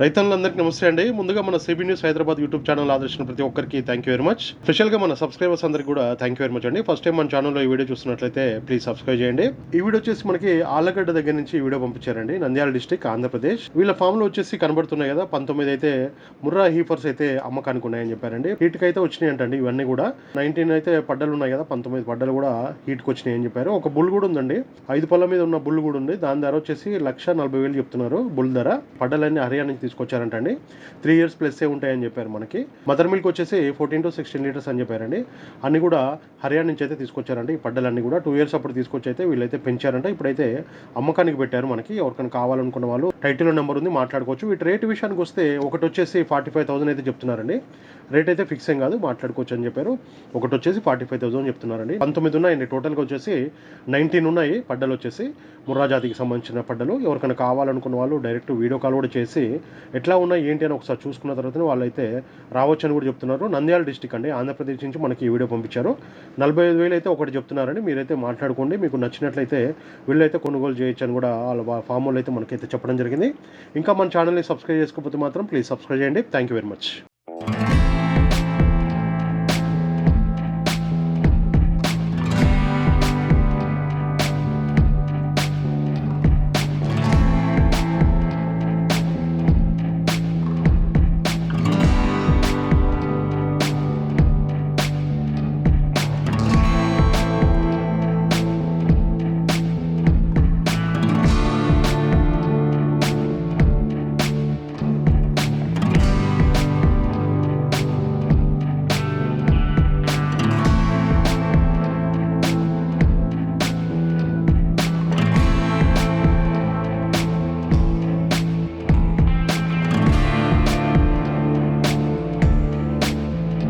రైతులందరికీ నమస్తే అండి. ముందుగా మన CB news Hyderabad YouTube channel ఆదర్శించిన ప్రతి ఒక్కరికి థ్యాంక్ యూ వెరీ మచ్ స్పెషల్గా మన సబ్స్క్రైబర్స్ అందరికి కూడా థ్యాంక్ యూ వెరీ మచ్ అండి. ఫస్ట్ టైం మన ఛానల్లో ఈ వీడియో చూస్తున్నట్లయితే ప్లీజ్ సబ్స్క్రైబ్ చేయండి. ఈ వీడియో వచ్చేసి మనకి ఆలగడ్డ దగ్గర నుంచి ఈ వీడియో పంపించారండి. నంద్యాల డిస్టిక్ ఆంధ్రప్రదేశ్. వీళ్ళ ఫామ్లో వచ్చేసి కనబడుతున్నాయి కదా. పంతొమ్మిది అయితే ముర్రా హీఫర్స్ అయితే అమ్మకానికి ఉన్నాయని చెప్పారండి. హీట్కి అయితే వచ్చినాయి అంటండి ఇవన్నీ కూడా. నైన్టీన్ అయితే పడ్డలు ఉన్నాయి కదా. పంతొమ్మిది పడ్డలు కూడా హీట్కి వచ్చినాయి అని చెప్పారు. ఒక బుల్ కూడా ఉందండి. ఐదు పళ్ళ మీద ఉన్న బుల్ కూడా ఉంది. దాని ధర వచ్చేసి లక్ష నలభై వేలు చెప్తున్నారు బుల్ ధర. పడ్డలన్నీ హర్యానా నుంచి తీసుకొచ్చారంటండి. త్రీ ఇయర్స్ ప్లస్ ఏ ఉంటాయని చెప్పారు మనకి. మదర్ మిల్క్ వచ్చేసి ఫోర్టీన్ టు సిక్స్టీన్ లీటర్స్ అని చెప్పారండి. అన్ని కూడా హర్యానా నుంచి అయితే తీసుకొచ్చారండి. ఈ పడ్డలన్నీ కూడా టూ ఇయర్స్ అప్పుడు తీసుకొచ్చి అయితే వీళ్ళైతే పెంచారంట. ఇప్పుడైతే అమ్మకానికి పెట్టారు మనకి. ఎవరికైనా కావాలనుకున్న వాళ్ళు టైటిల్ నెంబర్ ఉంది మాట్లాడుకోవచ్చు. వీటి రేట్ విషయానికి వస్తే ఒకటి వచ్చేసి ఫార్టీ ఫైవ్ థౌసండ్ అయితే చెప్తున్నారండి. రేట్ అయితే ఫిక్స్ ఏం కాదు మాట్లాడుకోవచ్చు అని చెప్పారు. ఒకటి వచ్చేసి ఫార్టీ ఫైవ్ థౌసండ్ చెప్తున్నారండి. పంతొమ్మిది ఉన్నాయండి. టోటల్గా వచ్చేసి నైన్టీన్ ఉన్నాయి పడ్డలు వచ్చేసి ముర్రా జాతికి సంబంధించిన పడ్డలు. ఎవరికైనా కావాలనుకున్న వాళ్ళు డైరెక్ట్ వీడియో కాల్ కూడా చేసి ఎట్లా ఉన్నాయి ఏంటి అని ఒకసారి చూసుకున్న తర్వాత వాళ్ళైతే రావచ్చు అని కూడా చెప్తున్నారు. నంద్యాల డిస్టిక్ అండి ఆంధ్రప్రదేశ్ నుంచి మనకి ఈ వీడియో పంపించారు. నలభై ఐదు వేలు అయితే ఒకటి చెప్తున్నారని మీరైతే మాట్లాడుకోండి. మీకు నచ్చినట్లయితే వీళ్ళైతే కొనుగోలు చేయొచ్చు అని కూడా వాళ్ళ ఫామ్ వాళ్ళు అయితే మనకైతే చెప్పడం జరిగింది. ఇంకా మన ఛానల్ని సబ్స్క్రైబ్ చేసుకోకపోతే మాత్రం ప్లీజ్ సబ్స్క్రైబ్ చేయండి. Thank you very much.